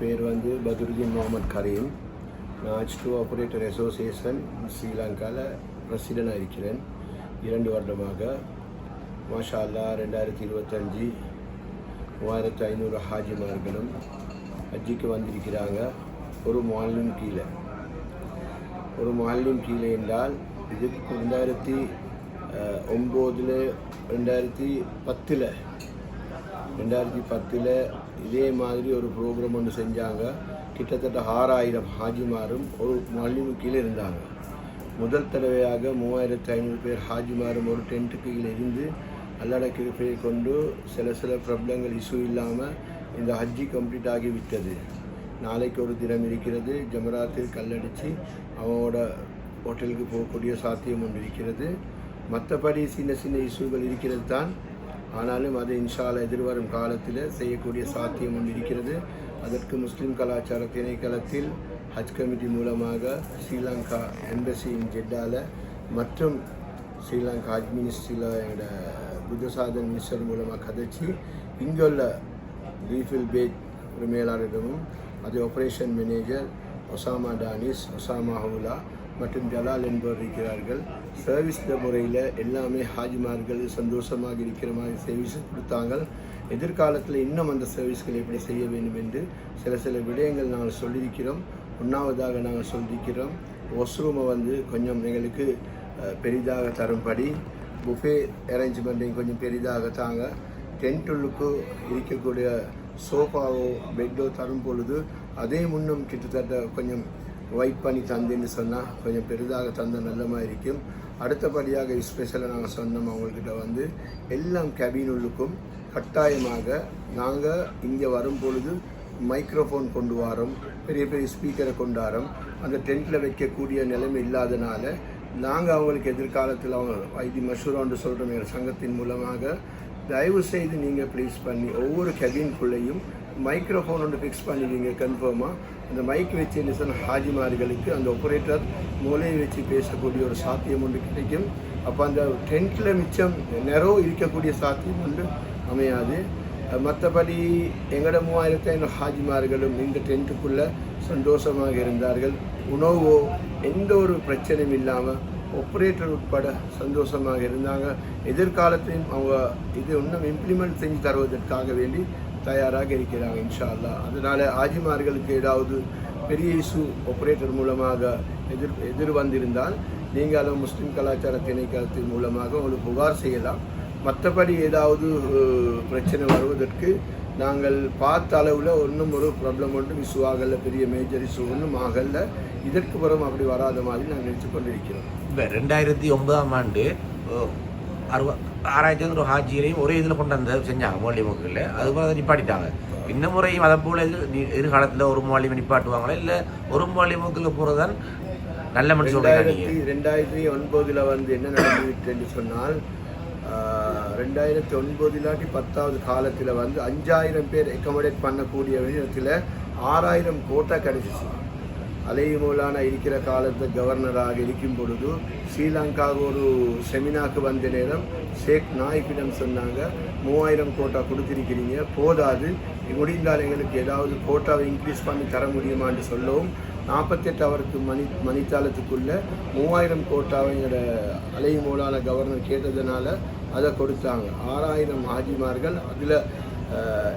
பேர் வந்து பதுருதீன் முகமது கரீம். நான் ஹச் டூ ஆப்ரேட்டர் அசோசியேஷன் ஸ்ரீலங்காவில் பிரசிடெண்டாக இருக்கிறேன். இரண்டு வருடமாக. மாஷா அல்லா ரெண்டாயிரத்தி இருபத்தஞ்சி மூவாயிரத்து ஐநூறு ஹாஜிமார்களும் ஹஜ்ஜிக்கு வந்திருக்கிறாங்க. ஒரு மாலின் கீழே. ஒரு மாலின் கீழே என்றால் இது ரெண்டாயிரத்தி ஒம்போதில் ரெண்டாயிரத்தி பத்தில் ரெண்டாயிரத்தி பத்தில் இதே மாதிரி ஒரு ப்ரோக்ராம் ஒன்று செஞ்சாங்க. கிட்டத்தட்ட ஆறாயிரம் ஹாஜிமாரும் ஒரு மல்லிவு கீழே இருந்தாங்க. முதல் தடவையாக மூவாயிரத்து ஐநூறு பேர் ஹாஜிமாரும் ஒரு டென்ட்டுக்கு கீழே இருந்து அல்லடக்கு கிருப்பையை கொண்டு சில சில பிரபலங்கள் இஷ்யூ இல்லாமல் இந்த ஹஜ்ஜி கம்ப்ளீட் ஆகிவிட்டது. நாளைக்கு ஒரு தினம் இருக்கிறது. ஜமராத்தில் கல்லடித்து அவனோட ஹோட்டலுக்கு போகக்கூடிய சாத்தியம் ஒன்று இருக்கிறது. மற்றபடி சின்ன சின்ன இஷ்யூகள் இருக்கிறது தான். ஆனாலும் அது இன்ஷால எதிர்வரும் காலத்தில் செய்யக்கூடிய சாத்தியம் ஒன்று இருக்கிறது. அதற்கு முஸ்லீம் கலாச்சார திணைக்களத்தில் ஹஜ் கமிட்டி மூலமாக ஸ்ரீலங்கா எம்பசியின் இன் ஜெட்டால மற்றும் ஸ்ரீலங்கா ஹஜ் மினிஸ்ட்ரியில் எங்களோட புத்தசாதன் மினிஸ்டர் மூலமாக கதைச்சி இங்குள்ள ரீஃபில் பேட் ஒரு மேலாளரிடமும் அது ஆப்ரேஷன் மேனேஜர் ஒசாமா டானிஸ் ஒசாமா ஹவுலா மற்றும் ஜலால் என்பவர் இருக்கிறார்கள் சர்வீஸ் முறையில் எல்லாமே ஹாஜிமார்கள் சந்தோஷமாக இருக்கிற மாதிரி சர்வீஸ் கொடுத்தாங்க எதிர்காலத்தில் இன்னும் அந்த சர்வீஸ்கள் எப்படி செய்ய வேண்டும் என்று சில சில விடயங்கள் நாங்கள் சொல்லியிருக்கிறோம். ஒன்றாவதாக நாங்கள் சொல்லியிருக்கிறோம். வாஷ்ரூமை வந்து கொஞ்சம் எங்களுக்கு பெரிதாக தரும்படி. புஃபே அரேஞ்ச்மெண்ட்டையும் கொஞ்சம் பெரிதாக தாங்க. டென்ட்டுள்ளுக்கு இருக்கக்கூடிய சோஃபாவோ பெட்டோ தரும் பொழுது அதே முன்னும் கிட்டத்தட்ட கொஞ்சம் ஒயிட் பண்ணி தந்தேன்னு சொன்னால் கொஞ்சம் பெரிதாக தந்த நல்லமாக இருக்கும் அடுத்தபடியாக ஸ்பெஷலாக நாங்கள் சொன்னோம் அவங்கக்கிட்ட வந்து எல்லாம் கேபினுள்ளுக்கும் கட்டாயமாக நாங்கள் இங்கே வரும் பொழுது மைக்ரோஃபோன் கொண்டு வரோம் பெரிய பெரிய ஸ்பீக்கரை கொண்டு வரோம். அந்த டென்ட்டில் வைக்கக்கூடிய நிலைமை இல்லாதனால நாங்கள் அவங்களுக்கு எதிர்காலத்தில் அவங்க ஐடி மஷூரான்னு சொல்கிறோம் எங்கள் சங்கத்தின் மூலமாக தயவு செய்து நீங்கள் ப்ளீஸ் பண்ணி ஒவ்வொரு கெபின்குள்ளேயும் மைக்ரோஃபோன் ஒன்று ஃபிக்ஸ் பண்ணிடுவீங்க கன்ஃபார்மாக அந்த மைக் வச்சு என்ன சொன்ன ஹாஜிமார்களுக்கு அந்த ஆப்ரேட்டர் மூலையை வச்சு பேசக்கூடிய ஒரு சாத்தியம் ஒன்று கிடைக்கும். அப்போ அந்த டென்ட்டில் மிச்சம் நிறம் இருக்கக்கூடிய சாத்தியம் ஒன்று அமையாது. மற்றபடி எங்களோட மூவாயிரத்தி ஐநூறு ஹாஜிமார்களும் இந்த டென்ட்டுக்குள்ளே சந்தோஷமாக இருந்தார்கள். உணவோ எந்த ஒரு பிரச்சனையும் இல்லாமல் ஒப்பரேட்டர் உட்பட சந்தோஷமாக இருந்தாங்க. எதிர்காலத்தையும் அவங்க இது இன்னும் இம்ப்ளிமெண்ட் செஞ்சு தருவதற்காக வேண்டி தயாராக இருக்கிறாங்க இன்ஷா அல்லாஹ் அதனால் ஆஜிமார்களுக்கு ஏதாவது பெரிய இசு ஆப்ரேட்டர் மூலமாக எதிர் எதிர் வந்திருந்தால் நீங்களும் முஸ்லீம் கலாச்சார திணைக்களத்தின் மூலமாக உங்களுக்கு புகார் செய்யலாம். மற்றபடி ஏதாவது பிரச்சனை வருவதற்கு நாங்கள் பார்த்த அளவில் ஒன்றும் ஒரு ப்ராப்ளம் ஒன்றும் இஷ்யூ ஆகலை. பெரிய மேஜர் இஷ்யூ ஒன்றும் ஆகலை. இதற்கு பிறகு அப்படி வராத மாதிரி நாங்கள் நினச்சி கொண்டிருக்கிறோம் இப்போ ரெண்டாயிரத்தி ஒன்பதாம் ஆண்டு அஹ், அறுவ ஆறாயிரத்தி ஐநூறு ஹாஜிகளையும் ஒரே இதில் கொண்டு வந்து செஞ்சாங்க மோலி முக்கில் அதுபோல் அதை நிப்பாட்டிட்டாங்க. இந்த முறையும் அதை போல் இது எதிர்காலத்தில் ஒரு மோலி நிப்பாட்டுவாங்களா? இல்லை ஒரு மோலி முக்கில் போகிறதான் நல்ல மனுஷன் ரெண்டாயிரத்தி ஒன்பதில் ஒன்பதுல வந்து என்ன நடந்துவிட்டுன்னு சொன்னால் ரெண்டாயிரத்தி ஒன்பது இல்லாட்டி பத்தாவது காலத்தில் வந்து அஞ்சாயிரம் பேர் அக்கமடேட் பண்ணக்கூடிய விதத்தில் ஆறாயிரம் கோட்டா கிடைச்சிச்சு. அலையுமோலான இருக்கிற காலத்து கவர்னராக இருக்கும் பொழுது ஸ்ரீலங்கா ஒரு செமினாக்கு வந்த நேரம் ஷேக் நாய்க்கிடம் சொன்னாங்க மூவாயிரம் கோட்டா கொடுத்துருக்கிறீங்க போதாது. முடிந்தால் எங்களுக்கு ஏதாவது கோட்டாவை இன்க்ரீஸ் பண்ணி தர முடியுமான்னு சொல்லவும் நாற்பத்தெட்டு அவருக்கு மணி மணித்தாளத்துக்குள்ள மூவாயிரம் கோட்டாவை எங்களோட அலையுமோலான கவர்னர் கேட்டதுனால அதை கொடுத்தாங்க. ஆறாயிரம் ஆஜிமார்கள் அதில்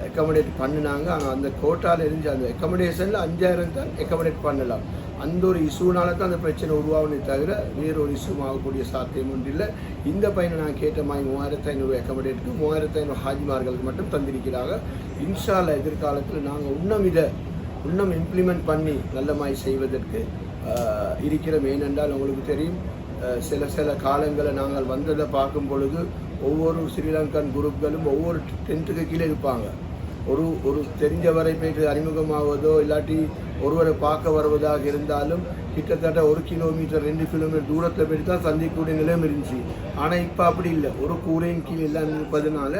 அக்கமடேட் பண்ணினாங்க. ஆனால் அந்த கோட்டால் இருந்து அந்த அக்கமடேஷனில் அஞ்சாயிரம் தான் அக்கமடேட் பண்ணலாம். அந்த ஒரு இஷ்யூனால தான் அந்த பிரச்சனை உருவாகுனே தவிர வேறு ஒரு இஷ்யூ ஆகக்கூடிய சாத்தியம் ஒன்று இல்லை. இந்த பையனை நான் கேட்ட மாதிரி மூவாயிரத்து ஐநூறு அக்கமடேட்டுக்கு மூவாயிரத்து ஐநூறு ஹாஜிமார்களுக்கு மட்டும் தந்திருக்கிறாங்க. இன்ஷால எதிர்காலத்தில் நாங்கள் இன்னும் இதை இன்னும் இம்ப்ளிமெண்ட் பண்ணி நல்ல மாதிரி செய்வதற்கு இருக்கிறோம். ஏனென்றால் உங்களுக்கு தெரியும் சில சில காலங்களை நாங்கள் வந்ததை பார்க்கும் பொழுது ஒவ்வொரு ஸ்ரீலங்கன் குரூப்களும் ஒவ்வொரு டென்ட்டுக்கு கீழே இருப்பாங்க. ஒரு ஒரு தெரிஞ்சவரை போயிட்டு அறிமுகமாவதோ இல்லாட்டி ஒருவரை பார்க்க வருவதாக இருந்தாலும் கிட்டத்தட்ட ஒரு கிலோமீட்டர் ரெண்டு கிலோமீட்டர் தூரத்தில் போயிட்டு தான் சந்திக்கக்கூடிய நிலையம் இருந்துச்சு. ஆனால் இப்போ அப்படி இல்லை. ஒரு கூரையின் கீழ் எல்லாம் இருப்பதனால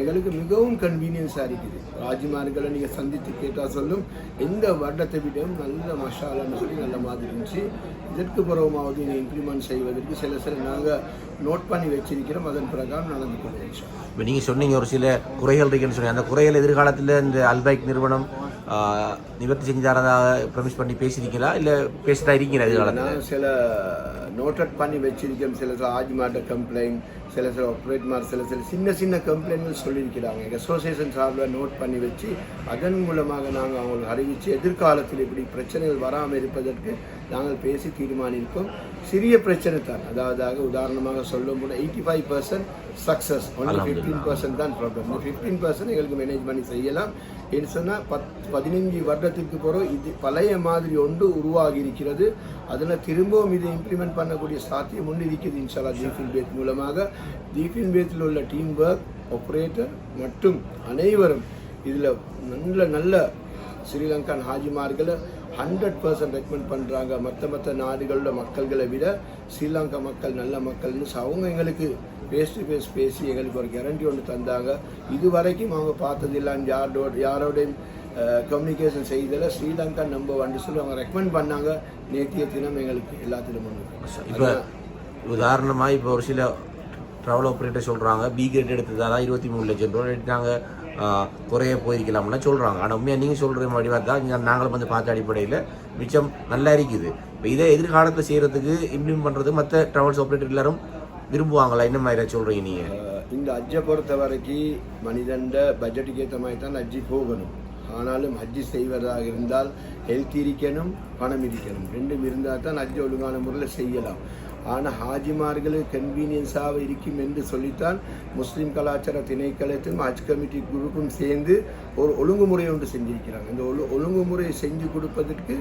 எங்களுக்கு மிகவும் கன்வீனியன்ஸாக இருக்குது. ராஜிமார்களை நீங்கள் சந்தித்து கேட்டால் சொல்லும் எந்த வருடத்தை விடவும் நல்ல மசாலான்னு சொல்லி நல்ல மாதிரி இருந்துச்சு. இதற்கு பிறகுமாவது இதை இம்ப்ளிமெண்ட் செய்வதற்கு சில சில நாங்கள் நோட் பண்ணி வச்சிருக்கிறோம். அதன் பிரகாரம் நடந்து கொள்வோம் இப்போ நீங்கள் சொன்னீங்க ஒரு சில குறைகள் இருக்குன்னு சொன்னீங்க. அந்த குறைகள் எதிர்காலத்தில் இந்த அல்பைக் நிறுவனம் நிவர்த்தி செஞ்சு தரதாக ப்ரமிஸ் பண்ணி பேசியிருக்கீங்களா இல்லை பேசிதான் இருக்கீங்களா எதிர்காலத்தில்? சில நோட்டட் பண்ணி வச்சிருக்கேன். சில சில ஆஜிமாட்ட கம்ப்ளைண்ட் சில சில ஆப்ரேட்மார் சில சில சின்ன சின்ன கம்ப்ளைண்ட்கள் சொல்லியிருக்கிறாங்க. எங்கள் அசோசியேஷன் சார்பில் நோட் பண்ணி வச்சு அதன் மூலமாக நாங்கள் அவங்களுக்கு அறிவித்து எதிர்காலத்தில் இப்படி பிரச்சனைகள் வராமல் இருப்பதற்கு நாங்கள் பேசி தீர்மானிப்போம். சிறிய பிரச்சனை தான். அதாவது உதாரணமாக சொல்லும் போது eighty five percent success only fifteen percent தான் ப்ராப்ளம் இந்த ஃபிஃப்டீன் பர்சன்ட் எங்களுக்கு மேனேஜ் பண்ணி செய்யலாம். என்று சொன்னால் பத் பதினஞ்சு வருடத்துக்கு பிறகு இது பழைய மாதிரி ஒன்று உருவாகி இருக்கிறது. அதில் திரும்பவும் இதை இம்ப்ளிமெண்ட் பண்ணக்கூடிய சாத்தியம் ஒன்று இருக்குது இன்ஷால்லா தீபின் பேத் மூலமாக. தீபின் பேத்தில் உள்ள டீம் ஒர்க் ஆப்ரேட்டர் மற்றும் அனைவரும் இதில் நல்ல நல்ல ஸ்ரீலங்கன் ஹாஜிமார்களை ஹண்ட்ரட் பர்சன்ட் ரெக்கமெண்ட் பண்ணுறாங்க மற்ற மற்ற நாடுகளோட மக்கள்களை விட ஸ்ரீலங்கா மக்கள் நல்ல மக்கள்னு அவங்க எங்களுக்கு ஃபேஸ் டு ஃபேஸ் பேசி எங்களுக்கு ஒரு கேரண்டி ஒன்று தந்தாங்க. இது வரைக்கும் அவங்க பார்த்தது யாரோட யாரோடையும் கம்யூனிகேஷன் செய்ததில் ஸ்ரீலங்கா நம்ப வந்து சொல்லி அவங்க ரெக்கமெண்ட் பண்ணாங்க. நேற்றைய தினம் எங்களுக்கு எல்லாத்திலும் இப்போ உதாரணமாக இப்போ ஒரு சில ட்ராவல் ஆப்ரேட்டர் சொல்கிறாங்க பி கிரேட் எடுத்ததால இருபத்தி மூணு லட்சம் ரூபா எடுத்தாங்க. குறைய போயிருக்கலாம்லாம் சொல்கிறாங்க ஆனால் உண்மையாக நீங்கள் சொல்கிற மாதிரி தான் இங்கே நாங்களும் வந்து பார்த்த அடிப்படையில் மிச்சம் நல்லா இருக்குது. இப்போ இதை எதிர்காலத்தை செய்கிறதுக்கு இம்ப்ளிமெண்ட் பண்ணுறது மற்ற ட்ராவல்ஸ் ஆப்ரேட்டர் எல்லாரும் விரும்புவாங்களா? என்ன மாதிரி சொல்கிறீங்க நீங்கள் இந்த அஜ்ஜை பொறுத்த வரைக்கும் மனிதண்ட பட்ஜெட்டுக்கு ஏற்ற மாதிரி தான் அஜ்ஜி போகணும். ஆனாலும் ஹஜ்ஜி செய்வதாக இருந்தால் ஹெல்த் இருக்கணும் பணம் இருக்கணும். ரெண்டும் இருந்தால் தான் ஹஜ்ஜை ஒழுங்கான முறையில் செய்யலாம். ஆனால் ஹாஜிமார்களுக்கு கன்வீனியன்ஸாக இருக்கும் என்று சொல்லித்தான் முஸ்லீம் கலாச்சார திணைக்களத்தும் ஹஜ் கமிட்டி குழுக்கும் சேர்ந்து ஒரு ஒழுங்குமுறை ஒன்று செஞ்சிருக்கிறாங்க. இந்த ஒழு ஒழுங்குமுறையை செஞ்சு கொடுப்பதற்கு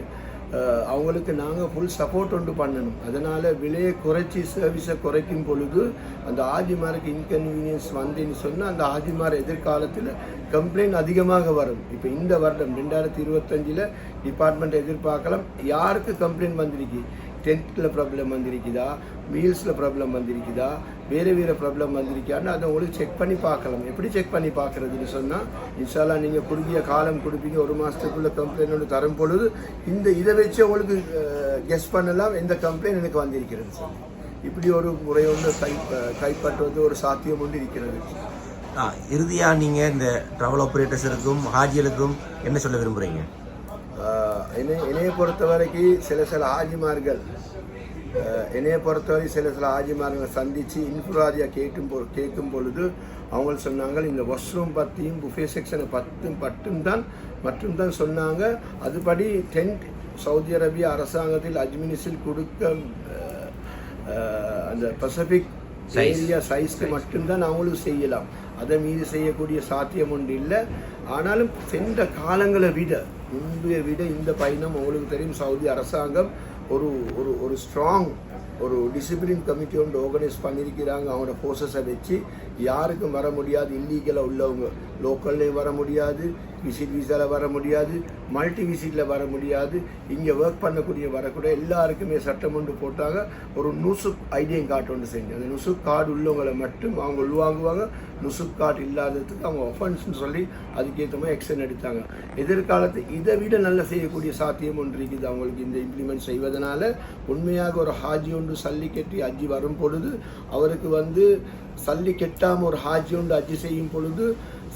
அவங்களுக்கு நாங்கள் ஃபுல் சப்போர்ட் ஒன்று பண்ணணும். அதனால் விலையை குறைச்சி சர்வீஸை குறைக்கும் பொழுது அந்த ஆதிமாருக்கு இன்கன்வீனியன்ஸ் வந்தேன்னு சொன்னால் அந்த ஆதிமார் எதிர்காலத்தில் கம்ப்ளைண்ட் அதிகமாக வரும். இப்போ இந்த வருடம் ரெண்டாயிரத்தி இருபத்தஞ்சில் டிபார்ட்மெண்ட் எதிர்பார்க்கலாம். யாருக்கு கம்ப்ளைண்ட் வந்திருக்கு? டென்த்தில் ப்ராப்ளம் வந்திருக்குதா? மீல்ஸில் ப்ராப்ளம் வந்திருக்குதா? வேறு வேறு ப்ராப்ளம் வந்திருக்கான்னு அதை உங்களுக்கு செக் பண்ணி பார்க்கலாம். எப்படி செக் பண்ணி பார்க்குறதுன்னு சொன்னால் இன்ஷால்லா நீங்கள் குறுகிய காலம் கொடுப்பீங்க ஒரு மாதத்துக்குள்ளே கம்ப்ளைண்ட் ஒன்று தரும் பொழுது இந்த இதை வச்சு உங்களுக்கு கெஸ் பண்ணலாம் எந்த கம்ப்ளைண்ட் எனக்கு வந்திருக்கிறது. சார் இப்படி ஒரு முறை ஒன்று கை கைப்பற்றுவது ஒரு சாத்தியம் ஒன்று இருக்கிறது. ஆ இறுதியாக நீங்கள் இந்த ட்ராவல் ஆப்ரேட்டர்ஸருக்கும் ஹாஜிகளுக்கும் என்ன சொல்ல விரும்புகிறீங்க என்னை என்னையை பொறுத்த வரைக்கும் சில சில ஆஜிமார்கள் என்னையை பொறுத்தவரை சில சில ஆஜிமார்களை சந்தித்து இன்ஃபுராதியாக கேட்கும் பொ கேட்கும் பொழுது அவங்க சொன்னாங்க இந்த வாஷ்ரூம் பற்றியும் புஃபே செக்ஷனை பத்தும் பட்டும் தான் மற்றும் தான் சொன்னாங்க. அதுபடி டென்ட் சவுதி அரேபியா அரசாங்கத்தில் அஜ்மினிஸில் கொடுக்க அந்த பசிபிக். ஏரியா சைஸ்க்கு மட்டும்தான் அவங்களுக்கு செய்யலாம். அதை மீறி செய்யக்கூடிய சாத்தியம் ஒன்று இல்லை. ஆனாலும் சென்ற காலங்களை விட முன்பைய விட இந்த பயணம் உங்களுக்கு தெரியும். சவுதி அரசாங்கம் ஒரு ஒரு ஒரு ஸ்ட்ராங் ஒரு டிசிப்ளின் கமிட்டி ஒன்று ஆர்கனைஸ் பண்ணியிருக்கிறாங்க. அவங்களோட ஃபோர்ஸஸை வச்சு யாருக்கும் வர முடியாது. இல்லீகலாக உள்ளவங்க. லோக்கல்லையும் வர முடியாது. விசிட் விசாவில் வர முடியாது. மல்டி விசிட்டில் வர முடியாது. இங்கே ஒர்க் பண்ணக்கூடிய வரக்கூடிய எல்லாருக்குமே சட்டம் ஒன்று போட்டாங்க. ஒரு நுசுக் ஐடியம் கார்டு ஒன்று செஞ்சு. அந்த நுசுக் கார்டு உள்ளவங்களை மட்டும் அவங்க உள்வாங்குவாங்க. நுசுக் கார்டு இல்லாததுக்கு அவங்க ஒஃபன்ஸ்னு சொல்லி அதுக்கேற்ற மாதிரி எக்ஷன் எடுத்தாங்க. எதிர்காலத்து இதை விட நல்லா செய்யக்கூடிய சாத்தியம் ஒன்று இருக்குது. அவங்களுக்கு இந்த இம்ப்ளிமெண்ட் செய்வதனால உண்மையாக ஒரு ஹாஜி ஒன்று சல்லி கட்டி அஜி வரும் பொழுது அவருக்கு வந்து சல்லி கெட்டாமல் ஒரு ஹாஜி ஒன்று அஜி செய்யும் பொழுது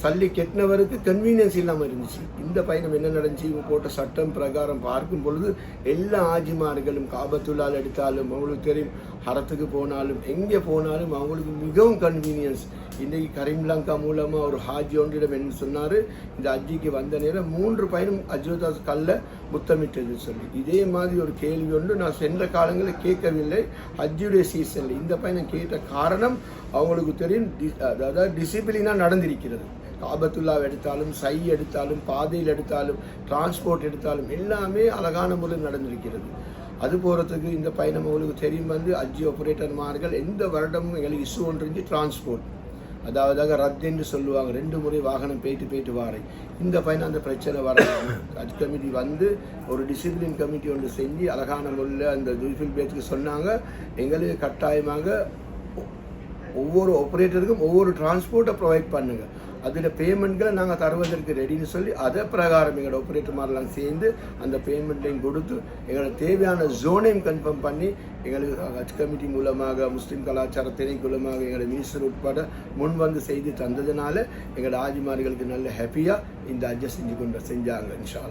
சல்லி கெட்டினவருக்கு கன்வீனியன்ஸ் இல்லாமல் இருந்துச்சு. இந்த பயணம் என்ன நடந்துச்சு? இவங்க போட்ட சட்டம் பிரகாரம் பார்க்கும் பொழுது எல்லா ஆஜிமார்களும் காபத்துள்ளால் எடுத்தாலும் அவங்களுக்கு தெரியும் ஹரத்துக்கு போனாலும் எங்கே போனாலும் அவங்களுக்கு மிகவும் கன்வீனியன்ஸ் இன்றைக்கு கரீம்லங்கா மூலமாக ஒரு ஹாஜி ஒன்றிடம் என்று சொன்னார்? இந்த அஜிக்கு வந்த நேரம் மூன்று பயணம் அஜ்வதாஸ் கல்ல முத்தமிட்டது சொல்லி. இதே மாதிரி ஒரு கேள்வி ஒன்று நான் சென்ற காலங்களில் கேட்கவில்லை. அஜியுடைய சீசனில் இந்த பயணம் கேட்ட காரணம் அவங்களுக்கு தெரியும் அதாவது டிசிப்ளினாக நடந்திருக்கிறது. காபத்துல்லா எடுத்தாலும் சை எடுத்தாலும் பாதையில் எடுத்தாலும் டிரான்ஸ்போர்ட் எடுத்தாலும் எல்லாமே அழகான முறையில் நடந்திருக்கிறது. அது போகிறதுக்கு இந்த பயணம் உங்களுக்கு தெரியும் வந்து அஜி ஆப்ரேட்டர்மார்கள் எந்த வருடமும் எங்களுக்கு இஷ்யூ ஒன்று இருந்துச்சு டிரான்ஸ்போர்ட் அதாவது ரத்து என்று சொல்லுவாங்க. ரெண்டு முறை வாகனம் போயிட்டு போயிட்டு வாரை. இந்த பையன் அந்த பிரச்சனை வர அது கமிட்டி வந்து ஒரு டிசிப்ளின் கமிட்டி ஒன்று செஞ்சு அழகான முறையில் அந்த துல்ஃபில் பேத்துக்கு சொன்னாங்க. எங்களுக்கு கட்டாயமாக ஒவ்வொரு ஆப்ரேட்டருக்கும் ஒவ்வொரு டிரான்ஸ்போர்ட்டை ப்ரொவைட் பண்ணுங்க. அதில் பேமெண்ட்களை நாங்கள் தருவதற்கு ரெடின்னு சொல்லி அதை பிரகாரம் எங்களோட ஆப்ரேட்டர்மாரெலாம் சேர்ந்து அந்த பேமெண்ட்டையும் கொடுத்து எங்களுக்கு தேவையான ஜோனையும் கன்ஃபார்ம் பண்ணி எங்களுக்கு ஹஜ் கமிட்டி மூலமாக முஸ்லீம் கலாச்சார திணைக்குள்ளமாக எங்களோட மினிஸ்டர் உட்பட முன் வந்து செய்து தந்ததுனால எங்களோட ஆஜிமார்களுக்கு நல்ல ஹாப்பியாக இந்த அட்ஜஸ்ட் செஞ்சு கொண்டு செஞ்சாங்க இன்ஷா